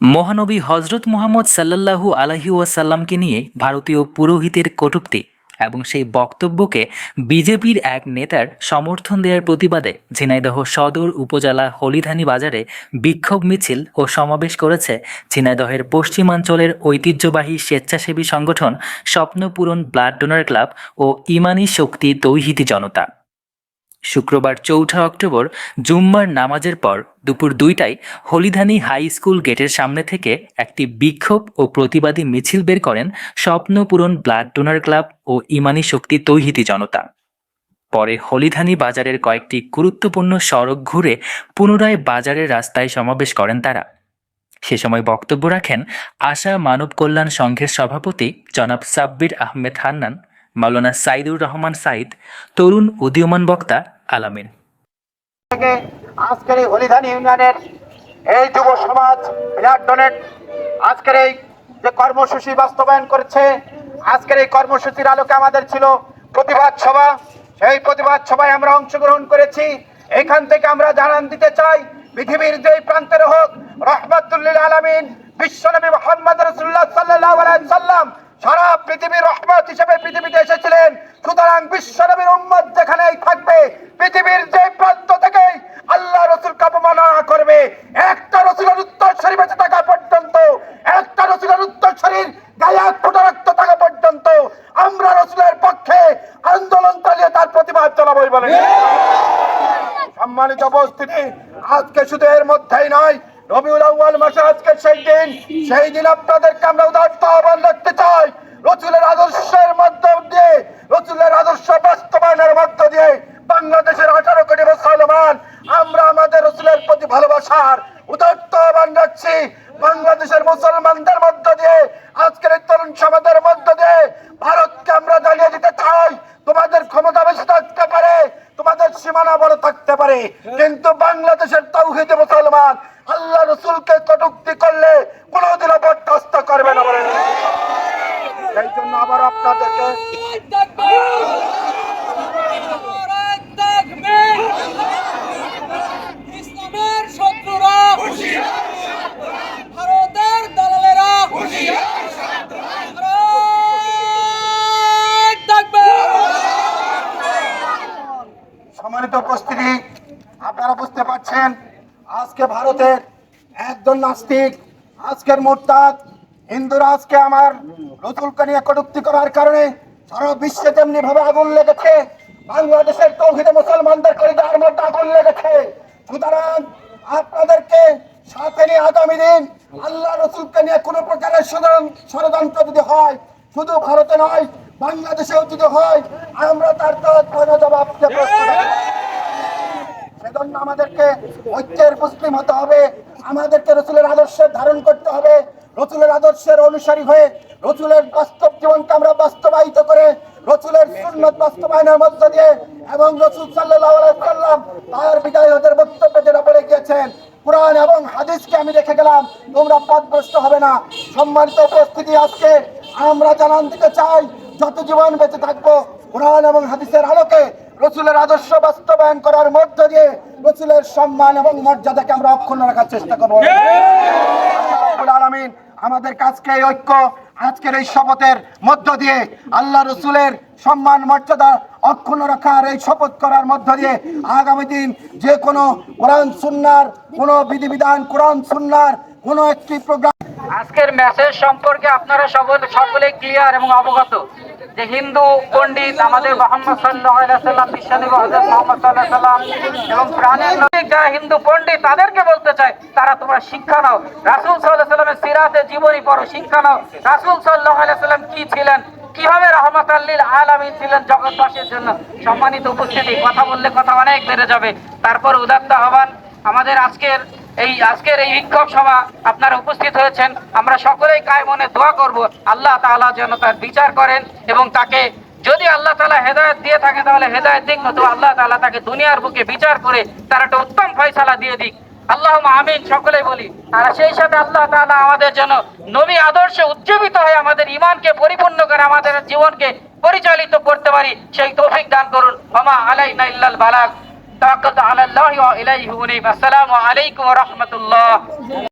মহানবী হজরত মোহাম্মদ সাল্লাল্লাহু আলহি ওয়াসাল্লামকে নিয়ে ভারতীয় পুরোহিতের কটূক্তি এবং সেই বক্তব্যকে বিজেপির এক নেতার সমর্থন দেওয়ার প্রতিবাদে ঝিনাইদহ সদর উপজেলা হলিধানী বাজারে বিক্ষোভ মিছিল ও সমাবেশ করেছে। ঝিনাইদহের পশ্চিমাঞ্চলের ঐতিহ্যবাহী স্বেচ্ছাসেবী সংগঠন স্বপ্নপূরণ ব্লাড ডোনার ক্লাব ও ইমানি শক্তি তৌহিদি জনতা। শুক্রবার চৌঠা অক্টোবর জুম্মার নামাজের পর দুপুর দুইটায় হলিধানি হাই স্কুল গেটের সামনে থেকে একটি বিক্ষোভ ও প্রতিবাদী মিছিল বের করেন স্বপ্নপূরণ ব্লাড ডোনার ক্লাব ও ইমানি শক্তি তৈহিতি জনতা। পরে হলিধানি বাজারের কয়েকটি গুরুত্বপূর্ণ সড়ক ঘুরে পুনরায় বাজারের রাস্তায় সমাবেশ করেন তারা। সে সময় বক্তব্য রাখেন আশা মানব কল্যাণ সংঘের সভাপতি জনাব সাব্বির আহমেদ হান্নান, মাওলানা সাইদুর রহমান সাইদ, তরুণ উদীয়মান বক্তা আলামিন। আজকের এই হলিধান ইউনিয়নের এই যুব সমাজ ব্লাড ডোনেট আজকের এই যে কর্মসূচি বাস্তবায়ন করেছে, আজকের এই কর্মসূচির আলোকে আমাদের ছিল প্রতিবাদ সভা। সেই প্রতিবাদ সভায় আমরা অংশগ্রহণ করেছি। এখান থেকে আমরা জানান দিতে চাই, পৃথিবীর যেই প্রান্তের হোক, রহমাতুল্লিল আলামিন বিশ্বনবী মোহাম্মদ রসুল্লাহ সাল্লাহ সাল্লাম সারা পৃথিবীর রহমত হিসেবে পৃথিবীতে এসেছিলেন। সুতরাং বিশ্বনবীর উম্মত যেখানেই থাকবে পৃথিবীর যে প্রান্ত থেকেই আল্লাহ রসুলকে অবমাননা করবে, একটা রসুলের উত্তর শরীর বেঁচে থাকা পর্যন্ত, একটা রসুলের উত্তর শরীর ফোঁটা রক্ত থাকা পর্যন্ত আমরা রসুলের পক্ষে আন্দোলন চালিয়ে তার প্রতিবাদ চালাবই বলে। সম্মানিত উপস্থিতি, আজকে শুধু এর মধ্যেই নয়, রবিউল মাসে আজকে সেই দিন সেই দিন আপনাদেরকে আমরা উদার্ত আহ্বান রাখতে চাই, রসুলের আদর্শের মধ্য দিয়ে, রসুলের আদর্শ বাস্তবায়নের মধ্য দিয়ে বাংলাদেশের আঠারো কোটি মুসলমান আমরা আমাদের রসুলের প্রতি ভালোবাসার উদার্ত আহ্বান রাখছি বাংলাদেশের মুসলমানদের মধ্য দিয়ে এই মধ্য দিয়ে ভারতকে আমরা জানিয়ে দিতে চাই, তোমাদের ক্ষমতা বেশি থাকতে পারে, তোমাদের সীমানা বড় থাকতে পারে। কিন্তু বাংলাদেশের তৌহিদে মুসলমান, আল্লাহ রসুলকে কটুক্তি করলে কোনোদিনও বরদাস্ত করবে না বলেন সেই জন্য আবার আপনাদেরকে সম্মানিত উপস্থিতি, আপনারা বুঝতে পারছেন, আজকে ভারতের একজন নাস্তিক, আজকের মোরতাদ হিন্দুরা আজকে আমার রতুলকে নিয়ে কটুক্তি করার কারণে সারা বিশ্বে তেমনি ভাবে আগুন লেগেছে। বাংলাদেশের তৌহিদে মুসলমানদের করিডার মধ্যে আগুন লেগেছে। সুতরাং আপনাদেরকে সাথে নিয়ে আগামী দিন আল্লাহ রসুলকে নিয়ে কোনো প্রকারের ষড়যন্ত্র- যদি হয়, শুধু ভারতে নয় বাংলাদেশেও যদি হয় আমরা তার জবাব। সেজন্য আমাদেরকে ঐক্যের মুসলিম হতে হবে আমাদেরকে রসুলের আদর্শের ধারণ করতে হবে রসুলের আদর্শের অনুসারী হয়ে রসুলের বাস্তব জীবনকে আমরা বাস্তবায়িত করে রসুলের সুন্নত বাস্তবায়নের মধ্য দিয়ে এবং রসুল সাল্লাম তার বিদায় হজের বক্তব্যে যেটা বলে গিয়েছেন কোরআন এবং হাদিসকে আমি রেখে গেলাম তোমরা পথভ্রষ্ট হবে না সম্মানিত উপস্থিতি আজকে আমরা জানান দিতে চাই যত জীবন বেঁচে থাকব কোরআন এবং হাদিসের আলোকে রসুলের আদর্শ বাস্তবায়ন করার মধ্য দিয়ে রসুলের সম্মান এবং মর্যাদাকে আমরা অক্ষুণ্ণ রাখার চেষ্টা করব। আলামিন আমাদের কাজকে এই ঐক্য আজকের এই শপথের মধ্য দিয়ে আল্লাহ রসুলের সম্মান মর্যাদা অক্ষুণ্ণ রাখার এই শপথ করার মধ্য দিয়ে আগামী দিন যে কোনো কোরআন সুন্নার কোনো বিধিবিধান কোরআন সুন্নার কোনো একটি প্রোগ্রাম আজকের মেসেজ সম্পর্কে আপনারা সকল সকলে ক্লিয়ার এবং অবগত যে হিন্দু পণ্ডিত আমাদের মোহাম্মদ সাল্লাহ সাল্লাম বিশ্বনবী হজরত মোহাম্মদ সাল্লাহ এবং প্রাণের নবী যারা হিন্দু পণ্ডিত, তাদেরকে বলতে চাই, তারা তোমরা শিক্ষা নাও। রাসুল সাল্লাহ সাল্লামের সিরাতে জীবনী পড়ো, শিক্ষা নাও। রাসুল সাল্লাহ সাল্লাম কি ছিলেন? কীভাবে রহমত আল্লিল আলামিন ছিলেন জগৎবাসীর জন্য? সম্মানিত উপস্থিতি, কথা বললে কথা অনেক বেড়ে যাবে। তারপর উদাত্ত আহ্বান, আমাদের আজকের এই আজকের এই বিক্ষোভ সভা আপনারা উপস্থিত হয়েছেন। আমরা সকলেই কায় মনে দোয়া করব, আল্লাহ তাআলা যেন তার বিচার করেন এবং তাকে যদি আল্লাহ তাআলা হেদায়েত দিয়ে থাকে তাহলে হেদায়েত দিক, নতুবা আল্লাহ তাআলা তাকে দুনিয়ার বুকে বিচার করে তার একটা উত্তম ফয়সালা দিয়ে দিক। আল্লাহ আমিন, সকলেই বলি। আর সেই সাথে আল্লাহ তাআলা আমাদের জন্য নবী আদর্শে উজ্জীবিত হয়ে আমাদের ইমানকে পরিপূর্ণ করে আমাদের জীবনকে পরিচালিত করতে পারি, সেই তৌফিক দান করুন। ওমা আলাইনা ইল্লাল বালাগ। তাওয়াক্কালতু আলা আল্লাহি ওয়া ইলাইহি উনীব আসসালামু আলাইকুম ওয়া রাহমাতুল্লাহ